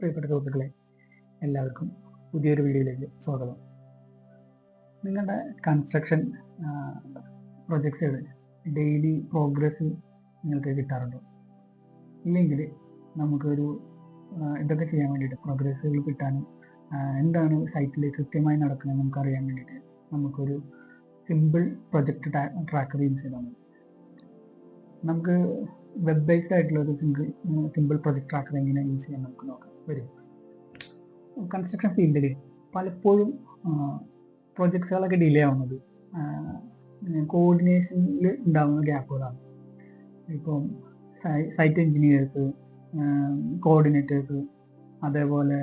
പ്രിയപ്പെട്ട സുഹൃത്തുക്കളെ എല്ലാവർക്കും പുതിയൊരു വീഡിയോയിലേക്ക് സ്വാഗതം. നിങ്ങളുടെ കൺസ്ട്രക്ഷൻ പ്രൊജക്ട്സുകൾ ഡെയിലി പ്രോഗ്രസ് നിങ്ങൾക്ക് കിട്ടാറുണ്ടോ? ഇല്ലെങ്കിൽ നമുക്കൊരു ഇതൊക്കെ ചെയ്യാൻ വേണ്ടിയിട്ട് പ്രോഗ്രസ്സുകൾ കിട്ടാനും എന്താണ് സൈറ്റിൽ കൃത്യമായി നടക്കുന്നത് നമുക്ക് അറിയാൻ വേണ്ടിയിട്ട് നമുക്കൊരു സിമ്പിൾ പ്രൊജക്ട് ട്രാക്കർ യൂസ് നമുക്ക് വെബ് ബേസ്ഡ് ആയിട്ടുള്ള ഒരു സിംഗിൾ സിമ്പിൾ പ്രൊജക്ട് ട്രാക്കർ എങ്ങനെ യൂസ് ചെയ്യാൻ നമുക്ക് നോക്കാം. വരും. കൺസ്ട്രക്ഷൻ ഫീൽഡിൽ പലപ്പോഴും പ്രൊജക്ട്സുകളൊക്കെ ഡിലേ ആവുന്നത് കോർഡിനേഷനിൽ ഉണ്ടാകുന്ന ഗ്യാപ്പുകളാണ് ഇപ്പം സൈറ്റ് എഞ്ചിനീയേഴ്സ് കോർഡിനേറ്റേഴ്സ് അതേപോലെ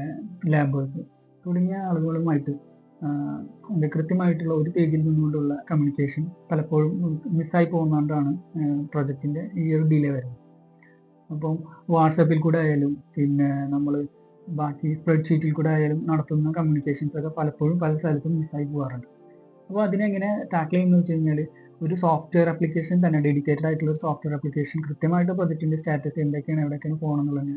ലാബേഴ്സ് തുടങ്ങിയ ആളുകളുമായിട്ട് കൃത്യമായിട്ടുള്ള ഒരു പേജിൽ നിന്നുകൊണ്ടുള്ള കമ്മ്യൂണിക്കേഷൻ പലപ്പോഴും മിസ്സായി പോകുന്നതുകൊണ്ടാണ് പ്രൊജക്റ്റിന്റെ ഈ ഒരു ഡിലേ വരുന്നത്. അപ്പം വാട്സപ്പിൽ കൂടെ ആയാലും പിന്നെ നമ്മൾ ബാക്കി സ്പ്രെഡ്ഷീറ്റിൽ കൂടെ ആയാലും നടത്തുന്ന കമ്മ്യൂണിക്കേഷൻസ് ഒക്കെ പലപ്പോഴും പല സ്ഥലത്തും മിസ്സായി പോകാറുണ്ട്. അപ്പോൾ അതിനെങ്ങനെ ടാക്കിൾ ചെയ്യുന്നത് വെച്ച് കഴിഞ്ഞാൽ ഒരു സോഫ്റ്റ്വെയർ ആപ്ലിക്കേഷൻ തന്നെ ഡെഡിക്കേറ്റഡ് ആയിട്ടുള്ള ഒരു സോഫ്റ്റ്വെയർ ആപ്ലിക്കേഷൻ കൃത്യമായിട്ട് പ്രൊജക്റ്റിന്റെ സ്റ്റാറ്റസ് എന്തൊക്കെയാണ് എവിടെയൊക്കെയാണ് പോകണം എന്നുള്ളത്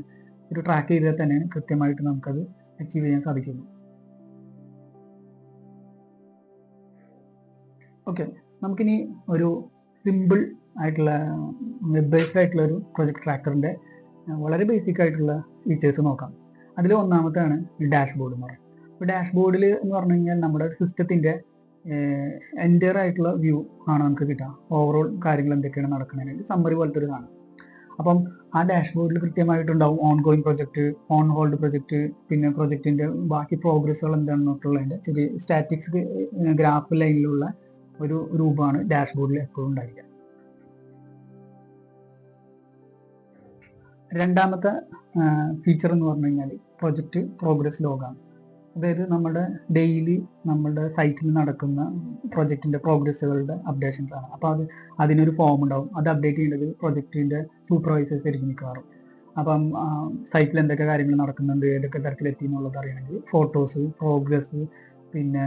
ഒരു ട്രാക്ക് ചെയ്താൽ തന്നെ കൃത്യമായിട്ട് നമുക്കത് അച്ചീവ് ചെയ്യാൻ സാധിക്കുന്നു ഓക്കെ നമുക്കിനി ഒരു സിമ്പിൾ ആയിട്ടുള്ള വെബ് ബേസ്ഡ് ആയിട്ടുള്ള ഒരു പ്രൊജക്ട് ട്രാക്കറിന്റെ വളരെ ബേസിക് ആയിട്ടുള്ള ഫീച്ചേഴ്സ് നോക്കാം. അതിൽ ഒന്നാമത്താണ് ഈ ഡാഷ്ബോർഡ് എന്ന് പറയുന്നത്. അപ്പോൾ ഡാഷ്ബോർഡിൽ എന്ന് പറഞ്ഞു കഴിഞ്ഞാൽ നമ്മുടെ സിസ്റ്റത്തിന്റെ എന്റയർ ആയിട്ടുള്ള വ്യൂ ആണ് നമുക്ക് കിട്ടുക. ഓവറോൾ കാര്യങ്ങൾ എന്തൊക്കെയാണ് നടക്കുന്നതിന് സമ്മറി പോലത്തെ ഒരു സാധനം. അപ്പം ആ ഡാഷ് ബോർഡിൽ കൃത്യമായിട്ടുണ്ടാവും ongoing project on hold project പിന്നെ പ്രൊജക്റ്റിന്റെ ബാക്കി പ്രോഗ്രസ്സുകൾ എന്താണെന്നൊക്കെയുള്ളതിന്റെ ചെറിയ സ്റ്റാറ്റിക്സ് ഗ്രാഫ് ലൈനിലുള്ള ഒരു രൂപമാണ് ഡാഷ്ബോർഡിൽ എപ്പോഴും ഉണ്ടായിരിക്കുക. രണ്ടാമത്തെ ഫീച്ചർ എന്ന് പറഞ്ഞു കഴിഞ്ഞാൽ പ്രൊജക്ട് പ്രോഗ്രസ് ലോഗാണ് അതായത് നമ്മുടെ ഡെയിലി നമ്മുടെ സൈറ്റിൽ നടക്കുന്ന പ്രൊജക്റ്റിന്റെ പ്രോഗ്രസ്സുകളുടെ അപ്ഡേഷൻസ് ആണ്. അപ്പോൾ അത് അതിനൊരു ഫോം ഉണ്ടാവും. അത് അപ്ഡേറ്റ് ചെയ്യേണ്ടത് പ്രൊജക്റ്റിന്റെ സൂപ്പർവൈസേഴ്സ് ആയിരിക്കും മിക്കവാറും. അപ്പം സൈറ്റിൽ എന്തൊക്കെ കാര്യങ്ങൾ നടക്കുന്നുണ്ട് ഏതൊക്കെ തരത്തിലെത്തി എന്നുള്ളത് അറിയണമെങ്കിൽ ഫോട്ടോസ് പ്രോഗ്രസ് പിന്നെ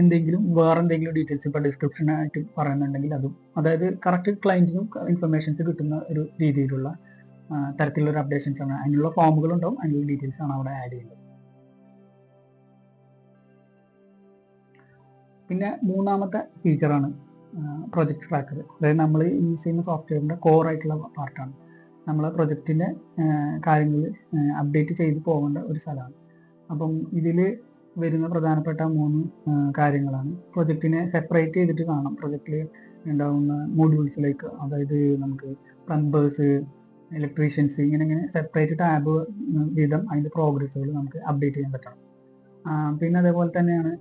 എന്തെങ്കിലും വേറെ എന്തെങ്കിലും ഡീറ്റെയിൽസ് ഇപ്പോൾ ഡിസ്ക്രിപ്ഷൻ ആയിട്ട് പറയുന്നുണ്ടെങ്കിൽ അതും. അതായത് കറക്റ്റ് ക്ലയന്റിനും ഇൻഫർമേഷൻസ് കിട്ടുന്ന ഒരു രീതിയിലുള്ള തരത്തിലുള്ള ഒരു അപ്ഡേഷൻസ് ആണ്. അതിനുള്ള ഫോമുകൾ ഉണ്ടാവും. അതിനുള്ള ഡീറ്റെയിൽസ് ആണ് അവിടെ ആഡ് ചെയ്യുന്നത്. പിന്നെ മൂന്നാമത്തെ ഫീച്ചറാണ് പ്രൊജക്ട് ട്രാക്കർ അതായത് നമ്മൾ യൂസ് ചെയ്യുന്ന സോഫ്റ്റ്വെയറിന്റെ കോർ ആയിട്ടുള്ള പാർട്ടാണ് നമ്മൾ പ്രൊജക്റ്റിന്റെ കാര്യങ്ങൾ അപ്ഡേറ്റ് ചെയ്ത് പോകേണ്ട ഒരു സ്ഥലമാണ്. അപ്പം ഇതിൽ വരുന്ന പ്രധാനപ്പെട്ട മൂന്ന് കാര്യങ്ങളാണ്. പ്രൊജക്റ്റിനെ സെപ്പറേറ്റ് ചെയ്തിട്ട് കാണാം. പ്രൊജക്റ്റിൽ ഉണ്ടാവുന്ന മോഡ്യൂൾസിലേക്ക് അതായത് നമുക്ക് പ്ലംബേഴ്സ് ഇലക്ട്രീഷ്യൻസ് ഇങ്ങനെ ഇങ്ങനെ സെപ്പറേറ്റ് ടാബ് വീതം അതിന്റെ പ്രോഗ്രസ്സുകൾ നമുക്ക് അപ്ഡേറ്റ് ചെയ്യാൻ പറ്റണം. പിന്നെ അതേപോലെ തന്നെയാണ്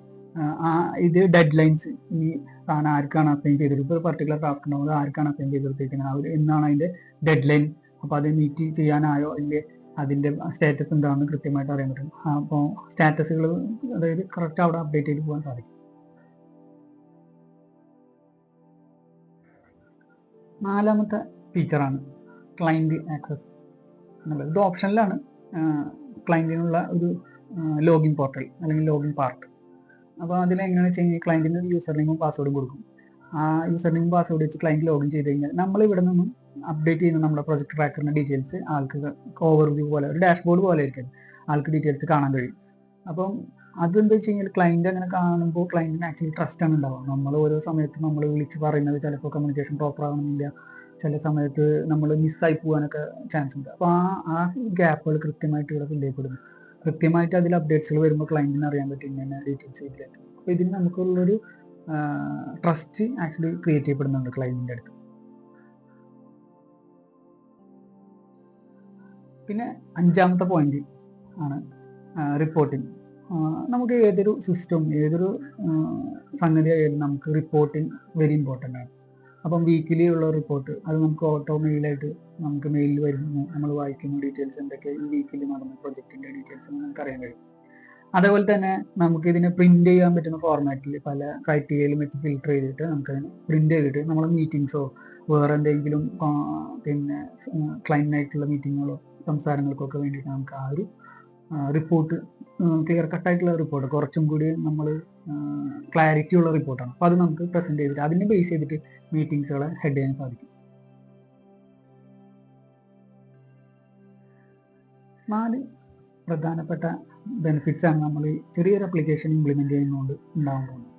ഇത് ഡെഡ് ലൈൻസ് ഈ സാധനം ആർക്കാണ് അസൈൻ ചെയ്തത്? ഇപ്പോൾ ഒരു പർട്ടിക്കുലർ ടാസ്ക് ഉണ്ടാവും. അത് ആർക്കാണ് അസൈൻ ചെയ്തിരിക്കുന്നത് അവർ എന്നാണ് അതിന്റെ ഡെഡ് ലൈൻ അപ്പോൾ അത് മീറ്റ് ചെയ്യാനായോ? അല്ലെങ്കിൽ അതിന്റെ സ്റ്റാറ്റസ് എന്താണെന്ന് കൃത്യമായിട്ട് അറിയാൻ പറ്റും. അപ്പോൾ സ്റ്റാറ്റസുകൾ അതായത് കറക്റ്റ് അവിടെ അപ്ഡേറ്റ് ചെയ്ത് പോകാൻ സാധിക്കും. നാലാമത്തെ ഫീച്ചറാണ് ക്ലൈന്റ് ആക്സസ് എന്നുള്ളത്. ഇത് ഓപ്ഷനിലാണ് ക്ലൈന്റിനുള്ള ഒരു ലോഗിൻ പോർട്ടൽ അല്ലെങ്കിൽ ലോഗിൻ പാർട്ട് അപ്പോൾ അതിലെങ്ങനെ വെച്ച് ക്ലയന്റിന് ഒരു യൂസർ നെയിമും പാസ്വേഡും കൊടുക്കും. ആ യൂസർ നെയിം പാസ്വേഡ് വെച്ച് ക്ലയന്റ് ലോഗിൻ ചെയ്ത് കഴിഞ്ഞാൽ നമ്മൾ ഇവിടെ നിന്നും അപ്ഡേറ്റ് ചെയ്യുന്ന നമ്മുടെ പ്രൊജക്ട് ട്രാക്കറിന്റെ ഡീറ്റെയിൽസ് ആൾക്ക് ഓവർവ്യൂ പോലെ ഒരു ഡാഷ്ബോർഡ് പോലെ ആയിരിക്കും ആൾക്ക് ഡീറ്റെയിൽസ് കാണാൻ കഴിയും. അപ്പം അതെന്താ വെച്ച് കഴിഞ്ഞാൽ ക്ലയന്റ് അങ്ങനെ കാണുമ്പോൾ ക്ലയന്റിന് ആക്ച്വലി ട്രസ്റ്റ് ആണ് ഉണ്ടാവുക. നമ്മൾ ഓരോ സമയത്തും നമ്മൾ വിളിച്ച് പറയുന്നത് ചിലപ്പോൾ കമ്മ്യൂണിക്കേഷൻ പ്രോപ്പർ ആകണമെന്നില്ല ചില സമയത്ത് നമ്മൾ മിസ്സായി പോകാനൊക്കെ ചാൻസ് ഉണ്ട്. അപ്പോൾ ആ ആ ഗ്യാപ്പുകൾ കൃത്യമായിട്ട് ഇവിടെ ഫില്ല് ചെയ്യപ്പെടുന്നു. കൃത്യമായിട്ട് അതിൽ അപ്ഡേറ്റ്സുകൾ വരുമ്പോൾ ക്ലയന്റിന് അറിയാൻ പറ്റും ഇങ്ങനെ ഡീറ്റെയിൽസ് ഇതിലേക്ക്. അപ്പോൾ ഇതിന് നമുക്കുള്ളൊരു ട്രസ്റ്റ് ആക്ച്വലി ക്രിയേറ്റ് ചെയ്യപ്പെടുന്നുണ്ട് ക്ലയന്റിന്റെ അടുത്ത്. പിന്നെ അഞ്ചാമത്തെ പോയിന്റ് ആണ് റിപ്പോർട്ടിംഗ് നമുക്ക് ഏതൊരു സിസ്റ്റം ഏതൊരു സംഗതി ആയാലും നമുക്ക് റിപ്പോർട്ടിംഗ് വെരി ഇമ്പോർട്ടന്റ് ആണ്. അപ്പം വീക്കിലി ഉള്ള റിപ്പോർട്ട് അത് നമുക്ക് ഓട്ടോ മെയിലായിട്ട് നമുക്ക് മെയിലിൽ വരുന്നു. നമ്മൾ വായിക്കുന്ന ഡീറ്റെയിൽസ് എന്തൊക്കെ ഈ വീക്കിലി നടന്ന പ്രൊജക്റ്റിന്റെ ഡീറ്റെയിൽസ് നമുക്ക് അറിയാൻ കഴിയും. അതേപോലെ തന്നെ നമുക്ക് ഇതിനെ പ്രിന്റ് ചെയ്യാൻ പറ്റുന്ന ഫോർമാറ്റിൽ പല ക്രൈറ്റീരിയയിലും വെച്ച് ഫിൽട്ടർ ചെയ്തിട്ട് നമുക്കതിനെ പ്രിന്റ് ചെയ്തിട്ട് നമ്മൾ മീറ്റിംഗ്സോ വേറെ എന്തെങ്കിലും പിന്നെ ക്ലൈന്റായിട്ടുള്ള മീറ്റിങ്ങുകളോ സംസാരങ്ങൾക്കൊക്കെ വേണ്ടിയിട്ട് നമുക്ക് ആ ഒരു റിപ്പോർട്ട് ക്ലിയർ കട്ടായിട്ടുള്ള റിപ്പോർട്ട് കുറച്ചും കൂടി നമ്മൾ ക്ലാരിറ്റി ഉള്ള റിപ്പോർട്ടാണ് അപ്പോൾ അത് നമുക്ക് പ്രസന്റ് ചെയ്തിട്ട് അതിനെ ബേസ് ചെയ്തിട്ട് മീറ്റിങ്സുകളെ ഹെഡ് ചെയ്യാൻ സാധിക്കും. നാല് പ്രധാനപ്പെട്ട ബെനിഫിറ്റ്സാണ് നമ്മൾ ചെറിയൊരു അപ്ലിക്കേഷൻ ഇംപ്ലിമെന്റ് ചെയ്യുന്നതുകൊണ്ട് ഉണ്ടാകാൻ പോകുന്നത്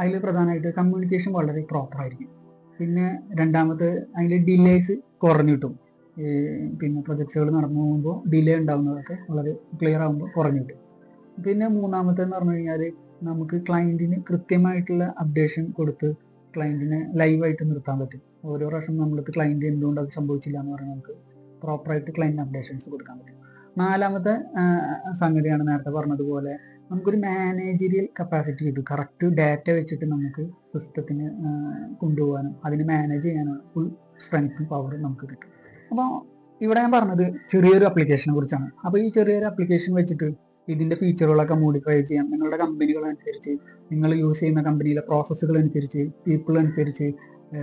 അതിൽ പ്രധാനമായിട്ട് കമ്മ്യൂണിക്കേഷൻ വളരെ പ്രോപ്പറായിരിക്കും പിന്നെ രണ്ടാമത് അതിൽ ഡിലേസ് കുറഞ്ഞു കിട്ടും. പിന്നെ പ്രൊജക്റ്റുകൾ നടന്നു പോകുമ്പോൾ ഡിലേ ഉണ്ടാകുന്നതൊക്കെ വളരെ ക്ലിയർ ആകുമ്പോൾ കുറഞ്ഞു കിട്ടും പിന്നെ മൂന്നാമത്തെ എന്ന് പറഞ്ഞു കഴിഞ്ഞാൽ നമുക്ക് ക്ലയന്റിന് കൃത്യമായിട്ടുള്ള അപ്ഡേഷൻ കൊടുത്ത് ക്ലയന്റിനെ ലൈവായിട്ട് നിർത്താൻ പറ്റും. ഓരോ പ്രാവശ്യം നമ്മൾക്ക് ക്ലയന്റ് എന്തുകൊണ്ട് അത് സംഭവിച്ചില്ല എന്ന് പറഞ്ഞാൽ നമുക്ക് പ്രോപ്പറായിട്ട് ക്ലയന്റ് അപ്ഡേഷൻസ് കൊടുക്കാൻ പറ്റും. നാലാമത്തെ സംഗതിയാണ് നേരത്തെ പറഞ്ഞതുപോലെ നമുക്കൊരു മാനേജീരിയൽ കപ്പാസിറ്റി കിട്ടും. കറക്റ്റ് ഡാറ്റ വെച്ചിട്ട് നമുക്ക് സിസ്റ്റത്തിന് കൊണ്ടുപോകാനും അതിന് മാനേജ് ചെയ്യാനും ഫുൾ സ്ട്രെങ്ത്തും പവറും നമുക്ക് കിട്ടും. അപ്പോൾ ഇവിടെ ഞാൻ പറഞ്ഞത് ചെറിയൊരു അപ്ലിക്കേഷനെ കുറിച്ചാണ്. അപ്പോൾ ഈ ചെറിയൊരു അപ്ലിക്കേഷൻ വെച്ചിട്ട് ഇതിന്റെ ഫീച്ചറുകളൊക്കെ മോഡിഫൈ ചെയ്യാം. നിങ്ങളുടെ കമ്പനികൾ അനുസരിച്ച് നിങ്ങൾ യൂസ് ചെയ്യുന്ന കമ്പനിയിലെ പ്രോസസ്സുകൾ അനുസരിച്ച് പീപ്പിൾ അനുസരിച്ച്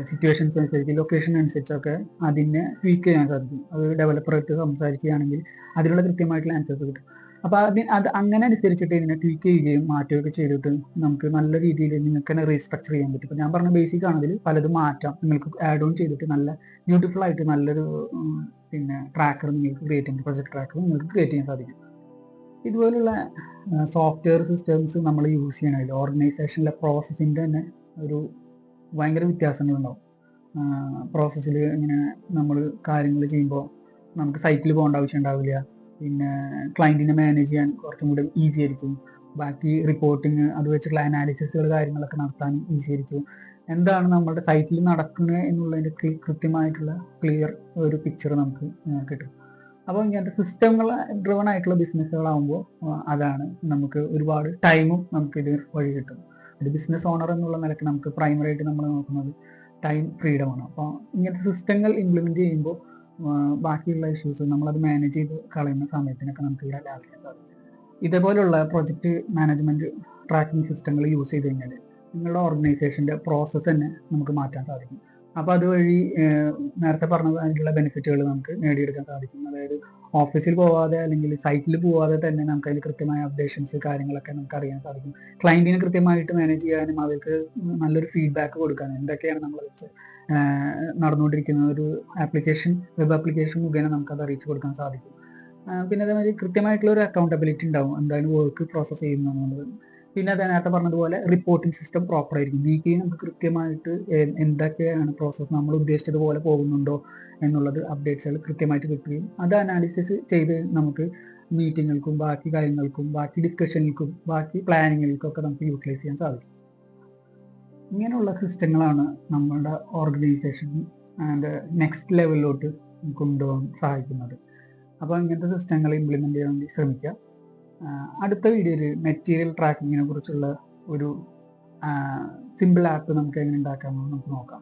സിറ്റുവേഷൻസ് അനുസരിച്ച് ലൊക്കേഷൻ അനുസരിച്ചൊക്കെ അതിനെ ട്വീക്ക് ചെയ്യാൻ സാധിക്കും. അത് ഡെവലപ്പറായിട്ട് സംസാരിക്കുകയാണെങ്കിൽ അതിനുള്ള കൃത്യമായിട്ടുള്ള ആൻസേഴ്സ് കിട്ടും. അപ്പോൾ അതിന് അത് അങ്ങനെ അനുസരിച്ചിട്ട് ഇതിനെ ട്വീക്ക് ചെയ്യുകയും മാറ്റുകയൊക്കെ ചെയ്തിട്ട് നമുക്ക് നല്ല രീതിയിൽ നിങ്ങൾക്ക് തന്നെ റീസ്ട്രക്ചർ ചെയ്യാൻ പറ്റും. ഇപ്പൊ ഞാൻ പറഞ്ഞ ബേസിക് ആണെങ്കിൽ പലതും മാറ്റാം. നിങ്ങൾക്ക് ആഡ് ഓൺ ചെയ്തിട്ട് നല്ല ബ്യൂട്ടിഫുൾ ആയിട്ട് നല്ലൊരു പിന്നെ ട്രാക്കർ നിങ്ങൾക്ക് ക്രിയേറ്റ് ചെയ്യാൻ പ്രൊജക്ട് ട്രാക്കർ നിങ്ങൾക്ക് ക്രിയേറ്റ് ചെയ്യാൻ സാധിക്കും. ഇതുപോലുള്ള സോഫ്റ്റ്വെയർ സിസ്റ്റംസ് നമ്മൾ യൂസ് ചെയ്യണമല്ലോ ഓർഗനൈസേഷനിലെ പ്രോസസ്സിന്റെ തന്നെ ഒരു ഭയങ്കര വ്യത്യാസങ്ങളുണ്ടാവും പ്രോസസ്സിൽ ഇങ്ങനെ നമ്മൾ കാര്യങ്ങൾ ചെയ്യുമ്പോൾ നമുക്ക് സൈറ്റിൽ പോകേണ്ട ആവശ്യം ഉണ്ടാവില്ല. പിന്നെ ക്ലയന്റിനെ മാനേജ് ചെയ്യാൻ കുറച്ചും കൂടി ഈസി ആയിരിക്കും. ബാക്കി റിപ്പോർട്ടിങ് അത് വെച്ചുള്ള അനാലിസിസുകൾ കാര്യങ്ങളൊക്കെ നടത്താൻ ഈസി ആയിരിക്കും. എന്താണ് നമ്മുടെ സൈറ്റിൽ നടക്കുന്നത് എന്നുള്ളതിന്റെ കൃത്യമായിട്ടുള്ള ക്ലിയർ ഒരു പിക്ചർ നമുക്ക് കിട്ടും. അപ്പോൾ ഇങ്ങനത്തെ സിസ്റ്റങ്ങൾ ഡ്രിവൺ ആയിട്ടുള്ള ബിസിനസ്സുകളാകുമ്പോൾ അതാണ് നമുക്ക് ഒരുപാട് ടൈമും നമുക്ക് ഇത് വഴി കിട്ടും. ഒരു ബിസിനസ് ഓണർ എന്നുള്ള നിലയ്ക്ക് നമുക്ക് പ്രൈമറി ആയിട്ട് നമ്മൾ നോക്കുന്നത് ടൈം ഫ്രീഡമാണ് അപ്പോൾ ഇങ്ങനത്തെ സിസ്റ്റങ്ങൾ ഇംപ്ലിമെന്റ് ചെയ്യുമ്പോൾ ബാക്കിയുള്ള ഇഷ്യൂസ് നമ്മളത് മാനേജ് ചെയ്ത് കളയുന്ന സമയത്തിനൊക്കെ നമുക്ക് ഇവിടെ ലാഭിക്കാൻ സാധിക്കും ഇതേപോലുള്ള പ്രൊജക്റ്റ് മാനേജ്മെന്റ് ട്രാക്കിംഗ് സിസ്റ്റങ്ങൾ യൂസ് ചെയ്ത് കഴിഞ്ഞാൽ നിങ്ങളുടെ ഓർഗനൈസേഷന്റെ പ്രോസസ്സ് തന്നെ നമുക്ക് മാറ്റാൻ സാധിക്കും. അപ്പോൾ അതുവഴി നേരത്തെ പറഞ്ഞതായിട്ടുള്ള ബെനിഫിറ്റുകൾ നമുക്ക് നേടിയെടുക്കാൻ സാധിക്കും. അതായത് ഓഫീസിൽ പോവാതെ അല്ലെങ്കിൽ സൈറ്റിൽ പോവാതെ തന്നെ നമുക്ക് അതിൽ കൃത്യമായ അപ്ഡേഷൻസ് കാര്യങ്ങളൊക്കെ നമുക്ക് അറിയാൻ സാധിക്കും. ക്ലയന്റിനെ കൃത്യമായിട്ട് മാനേജ് ചെയ്യാനും അവർക്ക് നല്ലൊരു ഫീഡ്ബാക്ക് കൊടുക്കാനും എന്തൊക്കെയാണ് നമ്മൾ വെച്ച് നടന്നുകൊണ്ടിരിക്കുന്ന ഒരു ആപ്ലിക്കേഷൻ വെബ് ആപ്ലിക്കേഷൻ മുഖേന നമുക്ക് അത് അറിയിച്ചു കൊടുക്കാൻ സാധിക്കും. പിന്നെ അതേമാതിരി കൃത്യമായിട്ടുള്ള ഒരു അക്കൗണ്ടബിലിറ്റി ഉണ്ടാവും. എന്തായാലും വർക്ക് പ്രോസസ്സ് ചെയ്യുന്നത് പിന്നെ അത് നേരത്തെ പറഞ്ഞതുപോലെ റിപ്പോർട്ടിംഗ് സിസ്റ്റം പ്രോപ്പർ ആയിരിക്കും. വീക്കിലി നമുക്ക് കൃത്യമായിട്ട് എന്തൊക്കെയാണ് പ്രോസസ്സ് നമ്മൾ ഉദ്ദേശിച്ചതുപോലെ പോകുന്നുണ്ടോ എന്നുള്ളത് അപ്ഡേറ്റ്സുകൾ കൃത്യമായിട്ട് കിട്ടുകയും അത് അനാലിസിസ് ചെയ്ത് നമുക്ക് മീറ്റിങ്ങുകൾക്കും ബാക്കി കാര്യങ്ങൾക്കും ബാക്കി ഡിസ്കഷനിൽക്കും ബാക്കി പ്ലാനിങ്ങുകൾക്കും ഒക്കെ നമുക്ക് യൂട്ടിലൈസ് ചെയ്യാൻ സാധിക്കും. ഇങ്ങനെയുള്ള സിസ്റ്റങ്ങളാണ് നമ്മളുടെ ഓർഗനൈസേഷൻ ആൻഡ് നെക്സ്റ്റ് ലെവലിലോട്ട് കൊണ്ടുപോകാൻ സഹായിക്കുന്നത്. അപ്പോൾ ഇങ്ങനത്തെ സിസ്റ്റങ്ങൾ ഇംപ്ലിമെന്റ് ചെയ്യാൻ വേണ്ടി ശ്രമിക്കുക അടുത്ത വീഡിയോയിൽ മെറ്റീരിയൽ ട്രാക്കിങ്ങിനെ കുറിച്ചുള്ള ഒരു സിമ്പിൾ ആപ്പ് നമുക്ക് എങ്ങനെ ഉണ്ടാക്കാമെന്ന് നമുക്ക് നോക്കാം.